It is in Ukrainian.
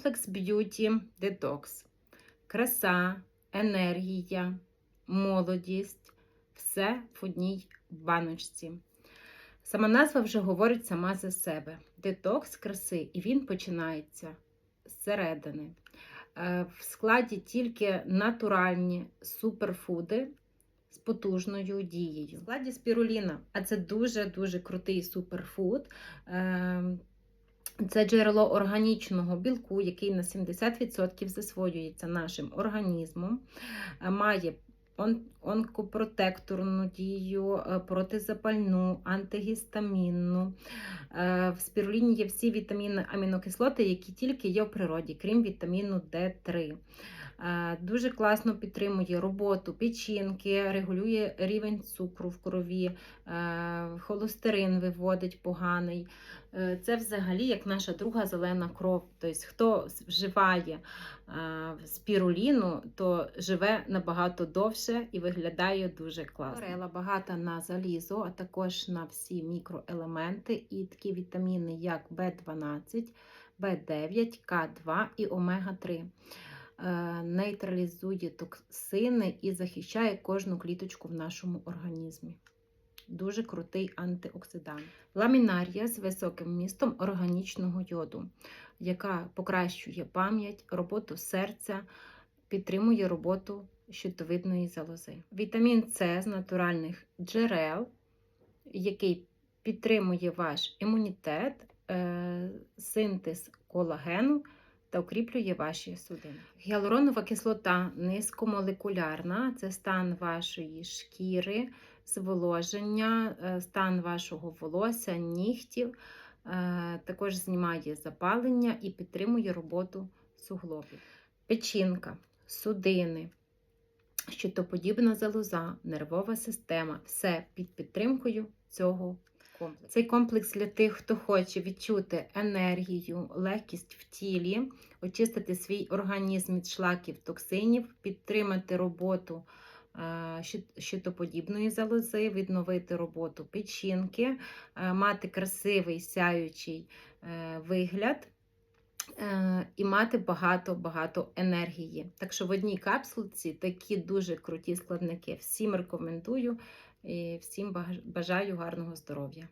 комплекс Beauty Detox. Краса, енергія, молодість все в одній баночці. Сама назва вже говорить сама за себе. Детокс краси, і він починається зсередини. Е, В складі тільки натуральні суперфуди з потужною дією. В складі спіруліна, а це дуже-дуже крутий суперфуд. Це джерело органічного білку, який на 70% засвоюється нашим організмом, Е, має он- онкопротекторну дію, е, протизапальну, антигістамінну. Е, В спіруліні є всі вітаміни, амінокислоти, які тільки є в природі, крім вітаміну D3. Е, Дуже класно підтримує роботу печінки, регулює рівень цукру в крові, холестерин виводить поганий. Це взагалі як наша друга зелена кров. Тобто, хто вживає спіруліну, то живе набагато довше і виглядає дуже класно. Орела багата на залізо, а також на всі мікроелементи і такі вітаміни, як В12, В9, К2 і омега-3. Е, Нейтралізує токсини і захищає кожну кліточку в нашому організмі. Дуже крутий антиоксидант. Ламінарія з високим вмістом органічного йоду, яка покращує пам'ять, роботу серця, підтримує роботу щитовидної залози. Вітамін С з натуральних джерел, який підтримує ваш імунітет, е, синтез колагену та укріплює ваші судини. Гіалуронова кислота низькомолекулярна це стан вашої шкіри, зволоження, е, стан вашого волосся, нігтів. Е, Також знімає запалення і підтримує роботу суглобів. Печінка, судини, щитоподібна залоза, нервова система все під підтримкою цього комплексу. Цей комплекс для тих, хто хоче відчути енергію, легкість в тілі, очистити свій організм від шлаків токсинів, підтримати роботу е, щитоподібної залози, відновити роботу печінки, е, мати красивий сяючий е, вигляд. Е, І мати багато-багато енергії. Так що в одній капсулці такі дуже круті складники. Всім рекомендую і всім бажаю гарного здоров'я.